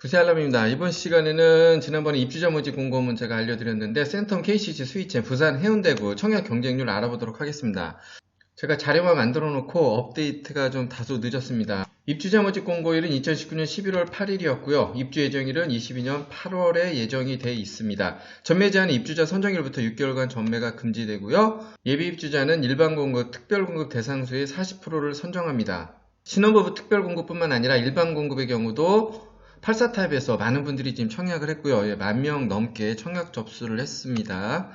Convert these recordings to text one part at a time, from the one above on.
부세알람입니다. 이번 시간에는 지난번에 입주자 모집 공고 문 제가 알려드렸는데 센텀 KCC 스위첸 부산 해운대구 청약 경쟁률 알아보도록 하겠습니다. 제가 자료만 만들어 놓고 업데이트가 좀 다소 늦었습니다. 입주자 모집 공고일은 2019년 11월 8일이었고요. 입주 예정일은 22년 8월에 예정이 돼 있습니다. 전매 제한은 입주자 선정일부터 6개월간 전매가 금지되고요. 예비 입주자는 일반 공급, 특별 공급 대상수의 40%를 선정합니다. 신혼부부 특별 공급뿐만 아니라 일반 공급의 경우도 84타입에서 많은 분들이 지금 청약을 했고요. 예, 만명 넘게 청약 접수를 했습니다.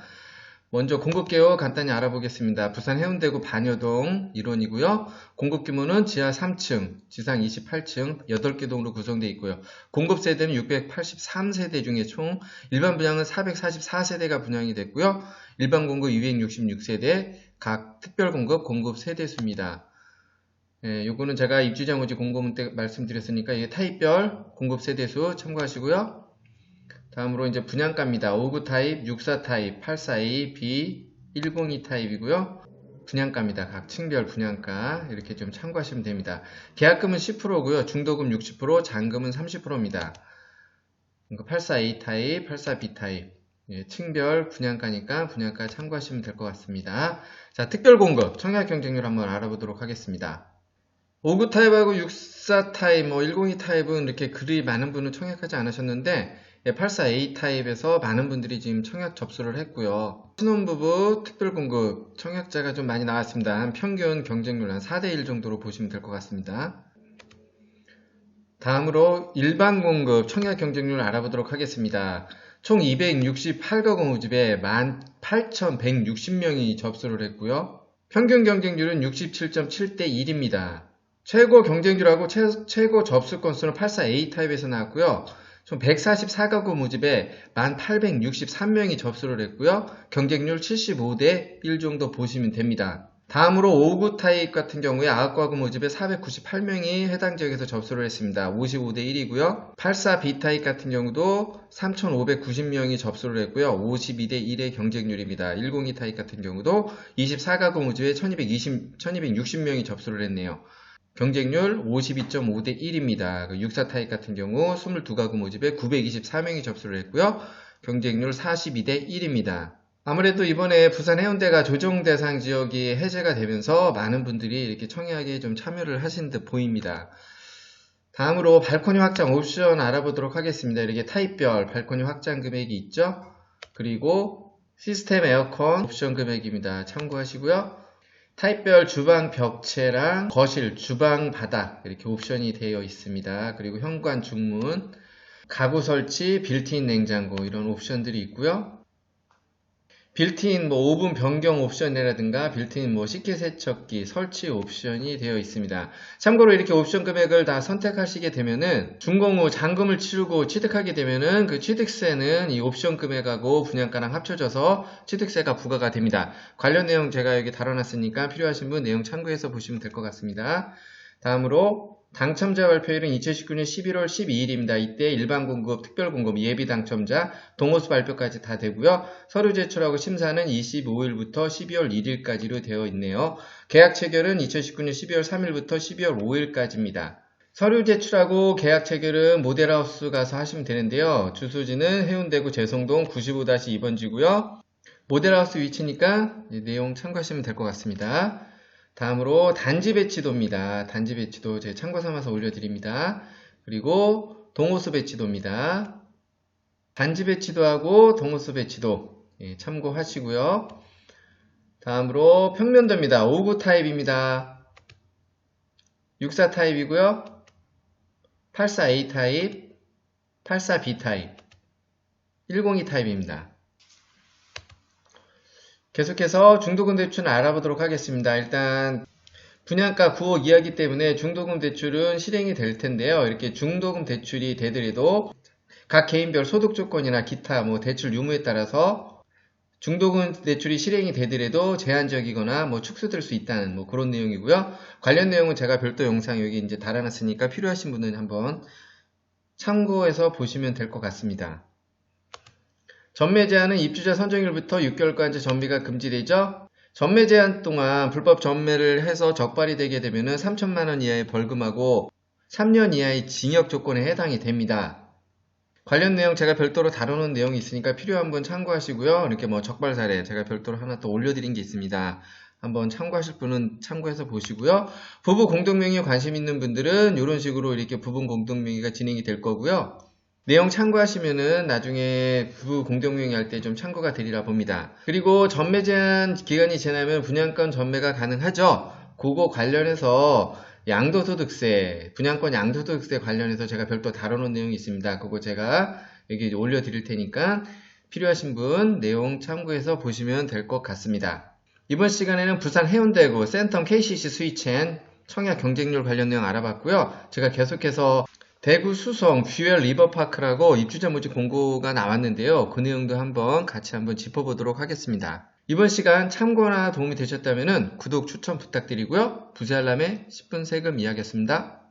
먼저 공급 개요 간단히 알아보겠습니다. 부산 해운대구 반여동 일원이고요. 공급 규모는 지하 3층, 지상 28층, 8개 동으로 구성되어 있고요. 공급 세대는 683세대 중에 총 일반 분양은 444세대가 분양이 됐고요. 일반 공급 266세대, 각 특별 공급 공급 세대수입니다. 예, 요거는 제가 입주자 모집 공고문 때 말씀드렸으니까 이게 타입별 공급 세대수 참고하시고요. 다음으로 이제 분양가입니다. 59 타입, 64 타입, 842, B, 102 타입이고요. 분양가입니다. 각 층별 분양가 이렇게 좀 참고하시면 됩니다. 계약금은 10%고요. 중도금 60%, 잔금은 30%입니다. 842 타입, 84B 타입 예, 층별 분양가니까 분양가 참고하시면 될 것 같습니다. 자, 특별 공급 청약 경쟁률 한번 알아보도록 하겠습니다. 59 타입하고 64 타입, 뭐 102 타입은 이렇게 그리 많은 분은 청약하지 않으셨는데 84A 타입에서 많은 분들이 지금 청약 접수를 했고요. 신혼부부 특별공급 청약자가 좀 많이 나왔습니다. 한 평균 경쟁률 한 4대1 정도로 보시면 될 것 같습니다. 다음으로 일반 공급 청약 경쟁률 알아보도록 하겠습니다. 총 268가 공급집에 18,160명이 접수를 했고요. 평균 경쟁률은 67.7대 1입니다. 최고 경쟁률하고 최, 고 접수 건수는 84A 타입에서 나왔고요. 총 144가구 모집에 1863명이 접수를 했고요. 경쟁률 75대 1 정도 보시면 됩니다. 다음으로 59 타입 같은 경우에 9가구 모집에 498명이 해당 지역에서 접수를 했습니다. 55대 1이고요. 84B 타입 같은 경우도 3590명이 접수를 했고요. 52대 1의 경쟁률입니다. 102 타입 같은 경우도 24가구 모집에 1220, 1260명이 접수를 했네요. 경쟁률 52.5 대 1입니다. 64 타입 같은 경우 22가구 모집에 924명이 접수를 했고요. 경쟁률 42 대 1입니다. 아무래도 이번에 부산 해운대가 조정 대상 지역이 해제가 되면서 많은 분들이 이렇게 청약에 좀 참여를 하신 듯 보입니다. 다음으로 발코니 확장 옵션 알아보도록 하겠습니다. 이렇게 타입별 발코니 확장 금액이 있죠. 그리고 시스템 에어컨 옵션 금액입니다. 참고하시고요. 타입별 주방 벽체랑 거실, 주방 바닥 이렇게 옵션이 되어 있습니다. 그리고 현관 중문, 가구 설치, 빌트인 냉장고 이런 옵션들이 있고요. 빌트인 뭐 오븐 변경 옵션이라든가 빌트인 뭐 식기 세척기 설치 옵션이 되어 있습니다. 참고로 이렇게 옵션 금액을 다 선택하시게 되면은 준공 후 잔금을 치르고 취득하게 되면은 그 취득세는 이 옵션 금액하고 분양가랑 합쳐져서 취득세가 부과가 됩니다. 관련 내용 제가 여기 달아놨으니까 필요하신 분 내용 참고해서 보시면 될 것 같습니다. 다음으로 당첨자 발표일은 2019년 11월 12일입니다. 이때 일반 공급, 특별 공급, 예비 당첨자, 동호수 발표까지 다 되고요. 서류 제출하고 심사는 25일부터 12월 1일까지로 되어 있네요. 계약 체결은 2019년 12월 3일부터 12월 5일까지입니다. 서류 제출하고 계약 체결은 모델하우스 가서 하시면 되는데요. 주소지는 해운대구 재성동 95-2번지고요. 모델하우스 위치니까 내용 참고하시면 될 것 같습니다. 다음으로 단지 배치도입니다. 단지 배치도 제 참고 삼아서 올려드립니다. 그리고 동호수 배치도입니다. 단지 배치도하고 동호수 배치도 예, 참고하시고요. 다음으로 평면도입니다. 59 타입입니다. 64 타입이고요. 84A 타입, 84B 타입, 102 타입입니다. 계속해서 중도금 대출을 알아보도록 하겠습니다. 일단 분양가 9억 이하기 때문에 중도금 대출은 실행이 될 텐데요. 이렇게 중도금 대출이 되더라도 각 개인별 소득 조건이나 기타 뭐 대출 유무에 따라서 중도금 대출이 실행이 되더라도 제한적이거나 뭐 축소될 수 있다는 뭐 그런 내용이고요. 관련 내용은 제가 별도 영상 여기 이제 달아놨으니까 필요하신 분은 한번 참고해서 보시면 될 것 같습니다. 전매 제한은 입주자 선정일부터 6개월까지 전비가 금지되죠. 전매 제한 동안 불법 전매를 해서 적발이 되게 되면 3천만원 이하의 벌금하고 3년 이하의 징역 조건에 해당이 됩니다. 관련 내용 제가 별도로 다루는 내용이 있으니까 필요한 분 참고하시고요. 이렇게 뭐 적발 사례 제가 별도로 하나 또 올려드린 게 있습니다. 한번 참고하실 분은 참고해서 보시고요. 부부 공동명의에 관심 있는 분들은 이런 식으로 이렇게 부부 공동명의가 진행이 될 거고요. 내용 참고하시면은 나중에 부부 공동명의 할 때 좀 참고가 되리라 봅니다. 그리고 전매 제한 기간이 지나면 분양권 전매가 가능하죠. 그거 관련해서 양도소득세, 분양권 양도소득세 관련해서 제가 별도 다뤄놓은 내용이 있습니다. 그거 제가 여기 올려드릴 테니까 필요하신 분 내용 참고해서 보시면 될 것 같습니다. 이번 시간에는 부산 해운대구 센텀 KCC 스위첸 청약 경쟁률 관련 내용 알아봤고요. 제가 계속해서 대구 수성 뷰엘 리버파크라고 입주자 모집 공고가 나왔는데요. 그 내용도 한번 같이 한번 짚어보도록 하겠습니다. 이번 시간 참고나 도움이 되셨다면 구독 추천 부탁드리고요. 부자알람의 10분 세금 이야기였습니다.